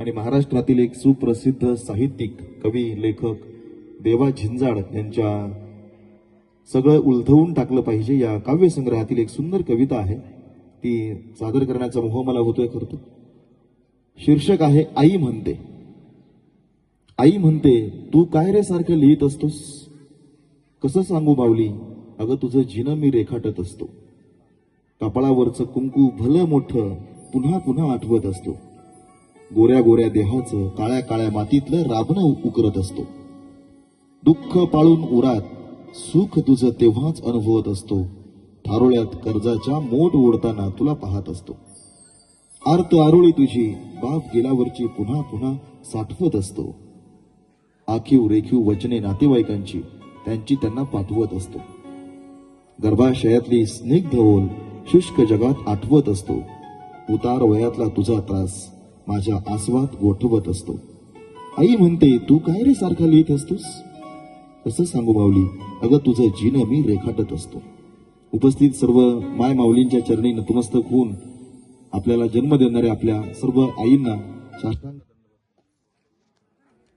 आणि महाराष्ट्रातील एक सुप्रसिद्ध साहित्यिक कवी लेखक देवा झिंजाड यांच्या सगळं उलथवून टाकलं पाहिजे या काव्यसंग्रहातील एक सुंदर कविता आहे. ती सादर करण्याचा मोह मला होतोय करतो तर. शीर्षक आहे आई म्हणते. आई म्हणते तू काय रे सारखं लिहित असतोस? कसं सांगू बावली? अगं तुझं जिनं मी रेखाटत असतो. कपाळावरचं कुंकू भलं मोठं पुन्हा पुन्हा आठवत असतो. गोऱ्या गोऱ्या देहाचं काळ्या काळ्या मातीतलं राबणं उकरत असतो. दुःख पाळून उरात सुख तुझं तेव्हाच अनुभवत असतो. थारोळ्यात कर्जाच्या मोठ ओढताना तुला पाहत असतो. आर्त आरोळी तुझी बाप गेल्यावरची पुन्हा पुन्हा साठवत असतो. आखीव रेखीव वचने नातेवाईकांची त्यांची त्यांना पाठवत असतो. गर्भाशयातली स्निग्ध ओल शुष्क जगात आठवत असतो. उतार वयातला तुझा त्रास माझ्या आसवात गोठवत असतो. आई म्हणते तू काय रे सारखा लिहित असतोस? कसं सांगू माऊली अगं तुझं जीन मी रेखाटत असतो. उपस्थित सर्व माय माऊलींच्या चरणी नतमस्तक होऊन आपल्याला जन्म देणाऱ्या आपल्या सर्व आईंना साष्टांग